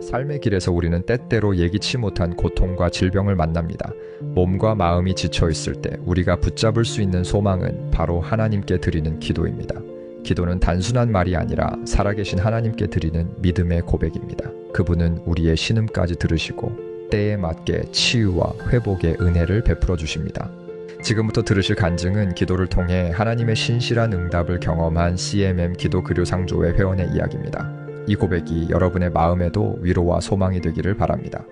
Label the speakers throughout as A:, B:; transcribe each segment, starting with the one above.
A: 삶의 길에서 우리는 때때로 예기치 못한 고통과 질병을 만납니다. 몸과 마음이 지쳐 있을 때 우리가 붙잡을 수 있는 소망은 바로 하나님께 드리는 기도입니다. 기도는 단순한 말이 아니라 살아계신 하나님께 드리는 믿음의 고백입니다. 그분은 우리의 신음까지 들으시고 때에 맞게 치유와 회복의 은혜를 베풀어 주십니다. 지금부터 들으실 간증은 기도를 통해 하나님의 신실한 응답을 경험한 CMM 기도 그료 상조의 회원의 이야기입니다. 이 고백이 여러분의 마음에도 위로와 소망이 되기를 바랍니다.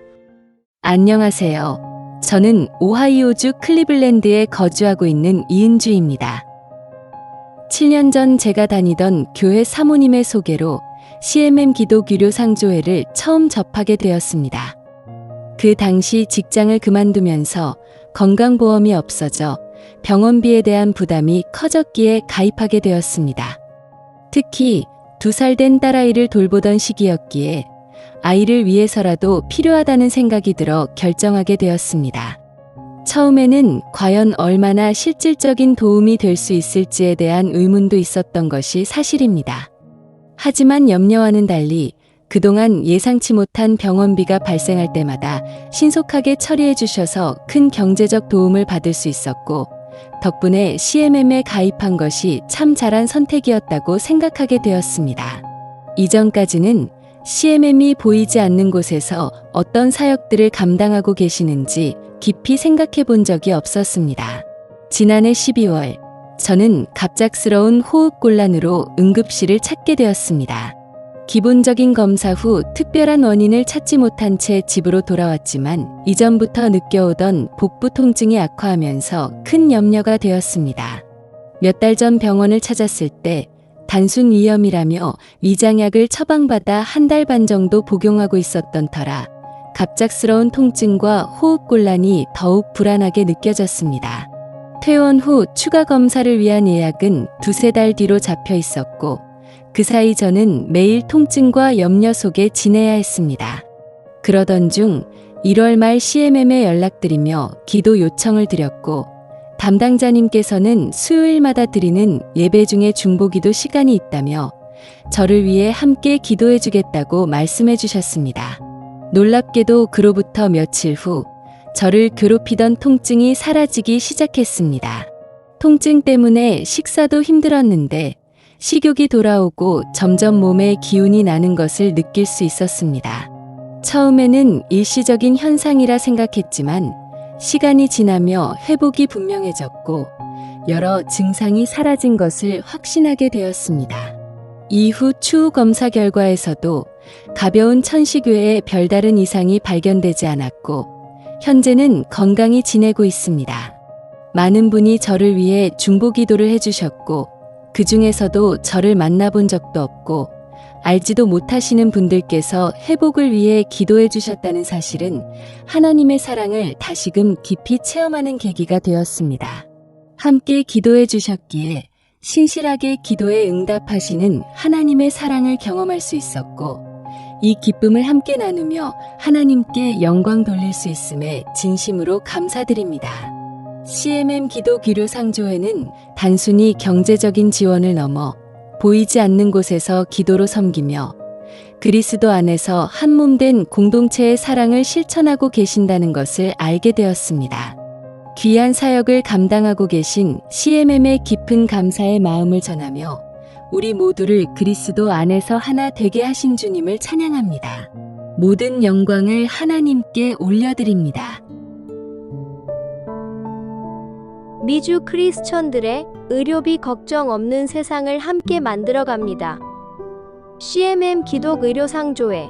B: 안녕하세요. 저는 오하이오주 클리블랜드에 거주하고 있는 이은주입니다. 7년 전 제가 다니던 교회 사모님의 소개로 CMM 기도 규료 상조회를 처음 접하게 되었습니다. 그 당시 직장을 그만두면서 건강보험이 없어져 병원비에 대한 부담이 커졌기에 가입하게 되었습니다. 특히 두 살 된 딸아이를 돌보던 시기였기에 아이를 위해서라도 필요하다는 생각이 들어 결정하게 되었습니다. 처음에는 과연 얼마나 실질적인 도움이 될 수 있을지에 대한 의문도 있었던 것이 사실입니다. 하지만 염려와는 달리 그동안 예상치 못한 병원비가 발생할 때마다 신속하게 처리해 주셔서 큰 경제적 도움을 받을 수 있었고, 덕분에 CMM에 가입한 것이 참 잘한 선택이었다고 생각하게 되었습니다. 이전까지는 CMM이 보이지 않는 곳에서 어떤 사역들을 감당하고 계시는지 깊이 생각해 본 적이 없었습니다. 지난해 12월, 저는 갑작스러운 호흡곤란으로 응급실을 찾게 되었습니다. 기본적인 검사 후 특별한 원인을 찾지 못한 채 집으로 돌아왔지만 이전부터 느껴오던 복부 통증이 악화하면서 큰 염려가 되었습니다. 몇 달 전 병원을 찾았을 때 단순 위염이라며 위장약을 처방받아 한 달 반 정도 복용하고 있었던 터라 갑작스러운 통증과 호흡곤란이 더욱 불안하게 느껴졌습니다. 퇴원 후 추가 검사를 위한 예약은 두세 달 뒤로 잡혀 있었고 그 사이 저는 매일 통증과 염려 속에 지내야 했습니다. 그러던 중 1월 말 CMM에 연락드리며 기도 요청을 드렸고 담당자님께서는 수요일마다 드리는 예배 중에 중보기도 시간이 있다며 저를 위해 함께 기도해 주겠다고 말씀해 주셨습니다. 놀랍게도 그로부터 며칠 후 저를 괴롭히던 통증이 사라지기 시작했습니다. 통증 때문에 식사도 힘들었는데 식욕이 돌아오고 점점 몸에 기운이 나는 것을 느낄 수 있었습니다. 처음에는 일시적인 현상이라 생각했지만 시간이 지나며 회복이 분명해졌고 여러 증상이 사라진 것을 확신하게 되었습니다. 이후 추후 검사 결과에서도 가벼운 천식 외에 별다른 이상이 발견되지 않았고 현재는 건강히 지내고 있습니다. 많은 분이 저를 위해 중보 기도를 해주셨고 그 중에서도 저를 만나본 적도 없고 알지도 못하시는 분들께서 회복을 위해 기도해 주셨다는 사실은 하나님의 사랑을 다시금 깊이 체험하는 계기가 되었습니다. 함께 기도해 주셨기에 신실하게 기도에 응답하시는 하나님의 사랑을 경험할 수 있었고 이 기쁨을 함께 나누며 하나님께 영광 돌릴 수 있음에 진심으로 감사드립니다. CMM 기도 기료 상조회는 단순히 경제적인 지원을 넘어 보이지 않는 곳에서 기도로 섬기며 그리스도 안에서 한 몸 된 공동체의 사랑을 실천하고 계신다는 것을 알게 되었습니다. 귀한 사역을 감당하고 계신 CMM의 깊은 감사의 마음을 전하며 우리 모두를 그리스도 안에서 하나 되게 하신 주님을 찬양합니다. 모든 영광을 하나님께 올려드립니다.
C: 미주 크리스천들의 의료비 걱정 없는 세상을 함께 만들어 갑니다. CMM 기독 의료상조회